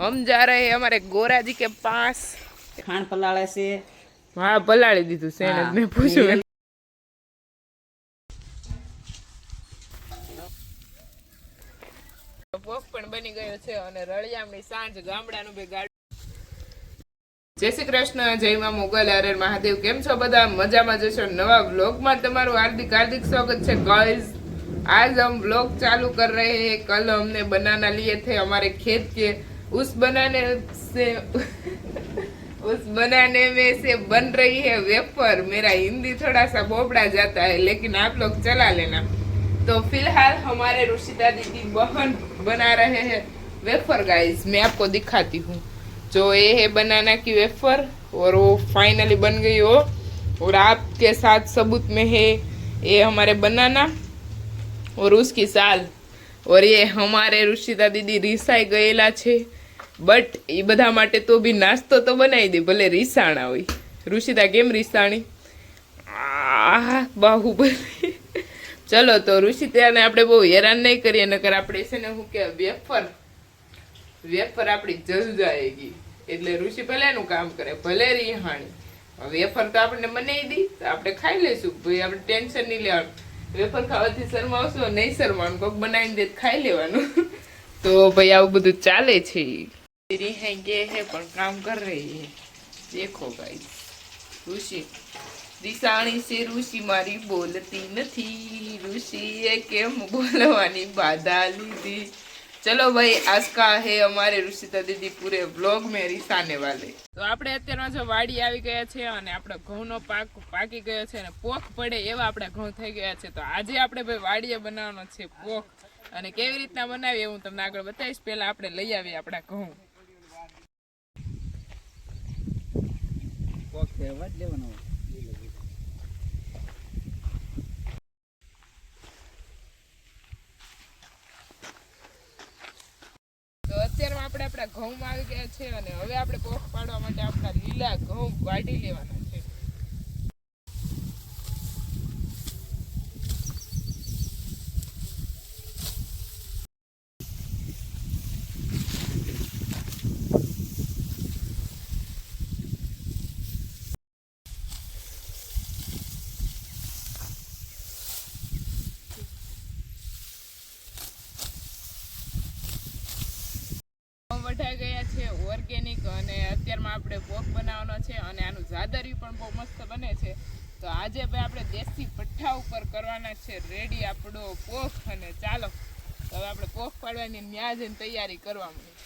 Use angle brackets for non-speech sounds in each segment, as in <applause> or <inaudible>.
હમ જા રહે અમારે ગોરાજી કે પાસ. ખાણ પલાળે છે. હા પલાળી દીધું છે એને મેં પૂછ્યું. જય શ્રી કૃષ્ણ જય માં મોગલ હરે મહાદેવ. કેમ છો બધા? મજામાં જશો નવા વ્લોગમાં તમારું હાર્દિક હાર્દિક સ્વાગત છે. ગાઈઝ આજ હમ વ્લોગ ચાલુ કર રહે હે. કલ હમને બનાના લીએ થે અમારે ખેત કે उस बनाने से, उस बनाने में से बन रही है वेफर। मेरा हिंदी थोड़ा सा बोबड़ा जाता है, लेकिन आप लोग चला लेना। तो फ़िलहाल हमारे रुशिता दीदी बहन बना रहे हैं वेफर गाइस मैं आपको दिखाती हूँ। जो ये है बनाना की वेफर, और वो फाइनली बन गई हो। और आपके साथ सबूत में है, ये हमारे बनाना, और उसकी साल। और ये हमारे रुशिता दीदी रिसाई गયેલા બટ એ બધા માટે તો બી નાસ્તો તો બનાવી દે, ભલે રીસાણા હોય. ઋષિતા કેમ રીસાણી? આ બાહુબલી. ચલો તો ઋષિતાને આપણે બહુ હેરાન નહીં કરીએ, નકર આપણે છે ને શું કે વેફર. વેફર આપણી જલ જાયગી એટલે ઋષિ ભલે એનું કામ કરે, ભલે રિહાણી. વેફર તો આપણને બનાવી દી, તો આપણે ખાઈ લઈશું. ભાઈ આપણે ટેન્શન નહીં લેવાનું. વેફર ખાવાથી શરમાવશો, નહીં શરમાવાનું. કોઈક બનાવીને દે ખાઈ લેવાનું. તો ભાઈ આવું બધું ચાલે છે. રિહાઈ હે પણ કામ કર રહી હે દેખો ભાઈ ઋષિ દિશાણી છે ઋષિ મારી બોલતી નથી ઋષિએ કેમ બોલવાની બાધા લીધી ચલો ભાઈ आज का है हमारे ऋषिता दीदी पूरे व्लॉग में रिसाने वाले તો આપણે અત્યારમાં જો વાડી આવી ગયા છે અને આપણે ઘઉંનો પાક પાકી ગયો છે અને પોખ પડે એવા આપણે ઘઉં થઈ ગયા છે તો આજે આપણે ભાઈ વાડીએ બનાવવાનો છે પોખ અને કેવી રીતના બનાવીએ હું તમને આગળ બતાવીશ પહેલા આપણે લઈ આવીએ આપણા ઘઉં પોક ફેરવા જ લેવાનો તો અત્યારમાં આપણે આપણા ઘઉંમાં આવી ગયા છે અને હવે આપણે પોખ પાડવા માટે આપણા લીલા ઘઉં વાઢી લેવાના છે ઘઉં વઢાઈ ગયા છે ઓર્ગેનિક અને અત્યારમાં આપણે ભોગ બનાવવાનો છે અને આનું જાદરિયું પણ બહુ મસ્ત બને છે. તો આજે ભાઈ આપણે દેશી ભઠ્ઠા ઉપર કરવાના છે. રેડી આપણો પોખ અને ચાલો તો હવે આપણે પોખ પાડવાની ન્યા જઈને તૈયારી કરવા માંડીએ.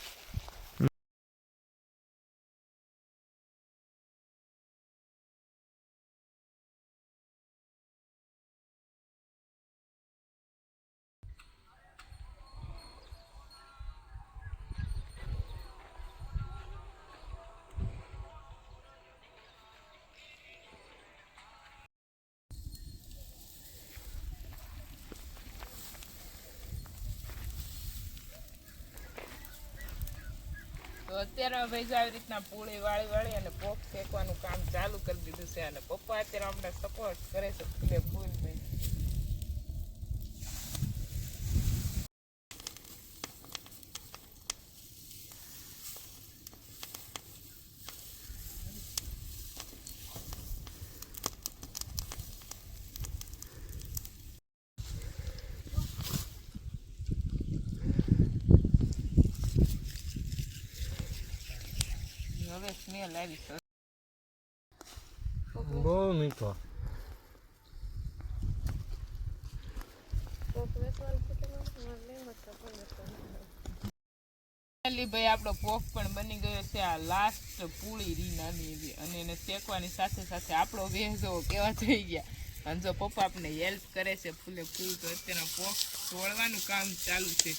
અત્યારે ભાઈ જો આવી રીતના પૂળી વાળી વાળી અને પોપ ફેંકવાનું કામ ચાલુ કરી દીધું છે અને પપ્પા અત્યારે અમને સપોર્ટ કરે છે ફૂલે ફૂલ ભાઈ હવે સ્મેલ આવી છે બહુ મીઠો ભાઈ આપણો પોફ પણ બની ગયો છે આ લાસ્ટ પૂળી રી નાની એવી અને એને શેકવાની સાથે સાથે આપણો વેહજો કેવા થઈ ગયા અને જો પપ્પા આપણે હેલ્પ કરે છે ફૂલે ફૂલ તો અત્યારે પોખ તોડવાનું કામ ચાલુ છે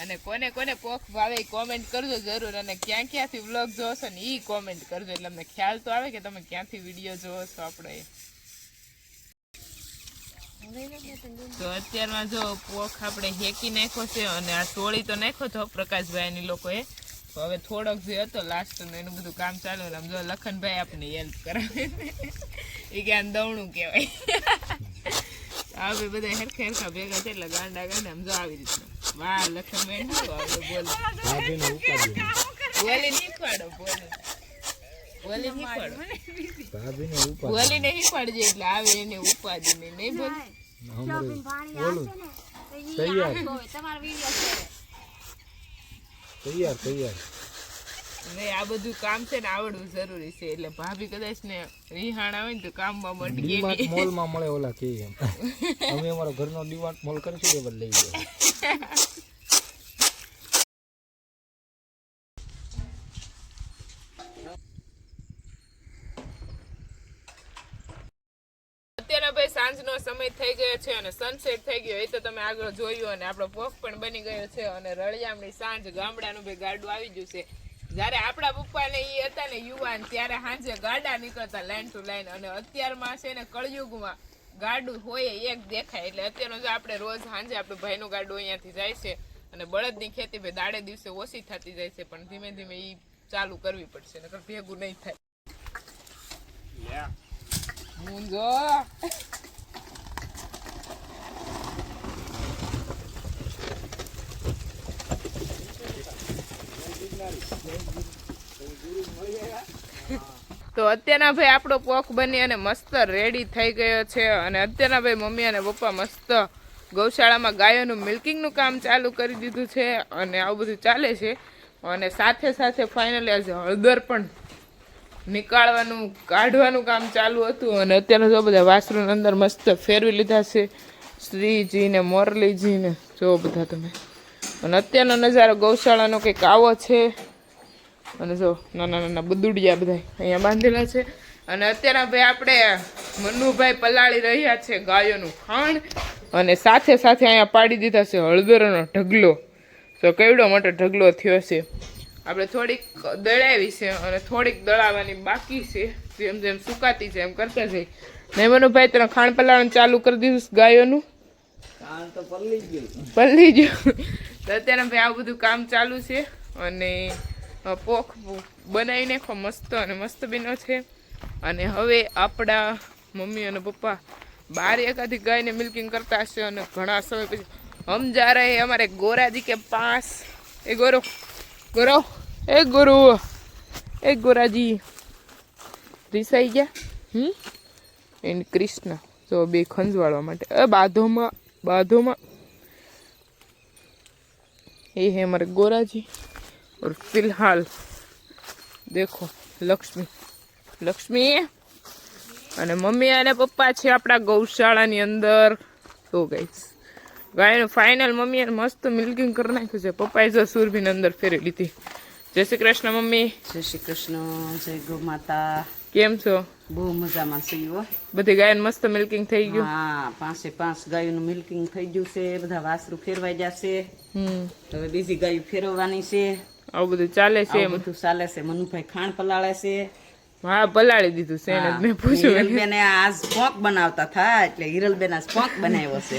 અને કોને કોને પોખ ભાવે કોમેન્ટ કરજો જરૂર. અને ક્યાં ક્યાંથી વ્લોગ જોશો ને એ કોમેન્ટ કરજો. એટલે અમને ખ્યાલ તો આવે કે તમે ક્યાંથી વીડિયો જોવો છો આપણે. તો અત્યારમાં જો પોખ આપણે હેકી નાખ્યો છે અને આ તોડી તો નાખ્યો હતો પ્રકાશભાઈની લોકોએ. તો હવે થોડોક જે હતો લાસ્ટ એનું બધું કામ ચાલુ આમ જો લખનભાઈ આપણને હેલ્પ કરાવે. એ કે આમ દવણું કહેવાય. <laughs> આ બધા હેરખા હેરખા ભેગા છે એટલે ગાંડા ગાંડા આમ જો આવી રીતના. વાહ લખનભાઈ શું આવે ને ઉપાડી બોલી બોલી. બોલી એટલે આવે એને ઉપાધિ ને નહીં બોલ. તૈયાર. તૈયાર તૈયાર. નહીં આ બધું કામ છે ને આવડવું જરૂરી છે. એટલે ભાભી કદાચ ને રિહાણ આવે ને તો કામમાં મટી ડીમાર્ટ ગઈ મોલમાં મળે ઓલા કે એમ. અમે અમારો ઘરનો ડીમાર્ટ મોલ કરીશું એ બધું લઈ ગયો? અત્યારે ભાઈ સાંજનો સમય થઈ ગયો છે અને સનસેટ થઈ ગયો. એ તો તમે આગળ જોયું અને આપણો પોક પણ બની ગયો છે. અને રળિયામણી સાંજ ગામડાનું ભાઈ ગાડું આવી ગયું છે. જ્યારે આપણા પપ્પા ને એ હતા ને યુવાન ત્યારે સાંજે ગાડા નીકળતા લાઈન ટુ લાઈન અને અત્યારમાં છે ને કળયુગમાં ગાડું હોય એક દેખાય. એટલે અત્યારનું જો આપણે રોજ સાંજે આપણું ભાઈનું ગાડું અહીંયાથી જાય છે અને બળદની ખેતી ભાઈ દાડે દિવસે ઓછી થતી જાય છે પણ ધીમે ધીમે એ ચાલુ કરવી પડશે નકર ભેગું નહીં થાય. મુંજો તો અત્યારના ભાઈ આપણો પોખ બની અને મસ્ત રેડી થઈ ગયો છે. અને અત્યારના ભાઈ મમ્મી અને પપ્પા મસ્ત ગૌશાળામાં ગાયોનું મિલ્કિંગનું કામ ચાલુ કરી દીધું છે અને આવું બધું ચાલે છે. અને સાથે સાથે ફાઇનલી આજે હળદર પણ નીકાળવાનું, કાઢવાનું કામ ચાલુ હતું. અને અત્યારે જો બધા વાસરુની અંદર મસ્ત ફેરવી લીધા છે. શ્રીજી ને મોરલીજી જો બધા તમે. અને અત્યારનો નજારો ગૌશાળાનો કંઈક આવો છે. અને જો નાના નાના બદુડિયા બધા અહીંયા બાંધેલા છે. અને અત્યારે ભાઈ આપણે મનુભાઈ પલાળી રહ્યા છે ગાયોનું ખાણ અને સાથે સાથે અહીંયા પાડી દીધા છે હળદરનો ઢગલો. તો કેવડો મોટો ઢગલો થયો છે. આપણે થોડીક દળાવી છે અને થોડીક દળાવવાની બાકી છે. જેમ જેમ સુકાતી છે એમ કરતા જઈ ને મનુભાઈ તને ખાણ પલાળવાનું ચાલુ કરી દીધું છે ગાયોનું? પલ્લી ગયું. પલ્લી ગયું. તો અત્યારે ભાઈ આવું બધું કામ ચાલુ છે. અને પોખ બનાવી નાખો મસ્ત અને મસ્ત બન્યો છે. અને હવે આપણા મમ્મી અને પપ્પા બાર એકાદી ગાયને મિલ્કિંગ કરતા હશે અને ઘણા સમય પછી હમ જા રહે અમારે ગોરાજી કે પાસ. એ ગોરો ગોરો, એ ગોરો, એ ગોરાજી. રિસાઈ ગયા? હમ? એન્ડ કૃષ્ણ તો બે ખંજવાળવા માટે. એ બાધોમાં બાધોમાં. એ હે અમારે ગોરાજી. और फिलहाल देखो લક્ષ્મી લક્ષ્મી અને મમ્મી અને પપ્પા છે આપણા ગૌશાળાની અંદર તો ગઈશ ગાયનું ફાઇનલ મમ્મી એને મસ્ત મિલ્કિંગ કરી નાખ્યું છે પપ્પાએ જો સુરભીને અંદર ફેરવી લીધી જય શ્રી કૃષ્ણ મમ્મી જય શ્રી કૃષ્ણ જય ગૌ માતા કેમ છો બહુ મજામાં છીએ હો બધી ગાયને મસ્ત મિલ્કિંગ થઈ ગયું હા પાંચે પાંચ ગાયોનું મિલ્કિંગ થઈ ગયું છે બધા વાસરું ફેરવાઈ જશે હમ હવે બીજી ગાયું ફેરવવાની છે આવું બધું ચાલે છે એમ. બધું ચાલે છે. મનુભાઈ ખાણ પલાળે છે. હા પલાળી દીધું છે એને મેં પૂછ્યું. હિરલબેને આ સ્પોક બનાવતા થાય એટલે હિરલબેન આ સ્પોક બનાવ્યો છે.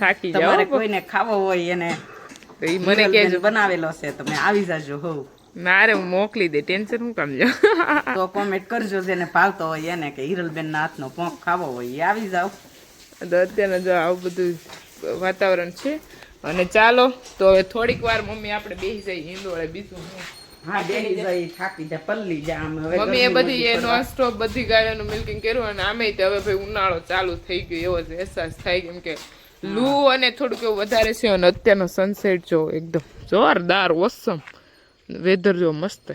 થાકી જાવ તમારે કોઈને ખાવો હોય એને તો એ મને કહેજો. બનાવેલો છે. તમે આવી જાજો હોવ ના રે મોકલી દે. ટેન્શન હું કામ <laughs> તો કોમેન્ટ કરજો જેને ભાવતો હોય એને કે હિરલબેન ના હાથનો પોંક ખાવો હોય. એ આવી જાવ તો અત્યારે જો આવું બધું વાતાવરણ છે અને ચાલો તો હવે થોડીક વાર મમ્મી આપણે બેસી જઈએ હિંદોળે બીજું હા. બેહી જાય થાકી જાય પલ્લી જાય આમ. હવે મમ્મી એ બધી એ નોન સ્ટોપ બધી ગાયોનું મિલ્કિંગ કર્યું અને આમે તે હવે ભાઈ ઉનાળો ચાલુ થઈ ગયો એવો જ અહેસાસ થાય કેમ કે લૂ અને થોડુંક એવું વધારે છે અને અત્યારનો સનસેટ જો એકદમ જોરદાર ઓસમ વેધર જો મસ્ત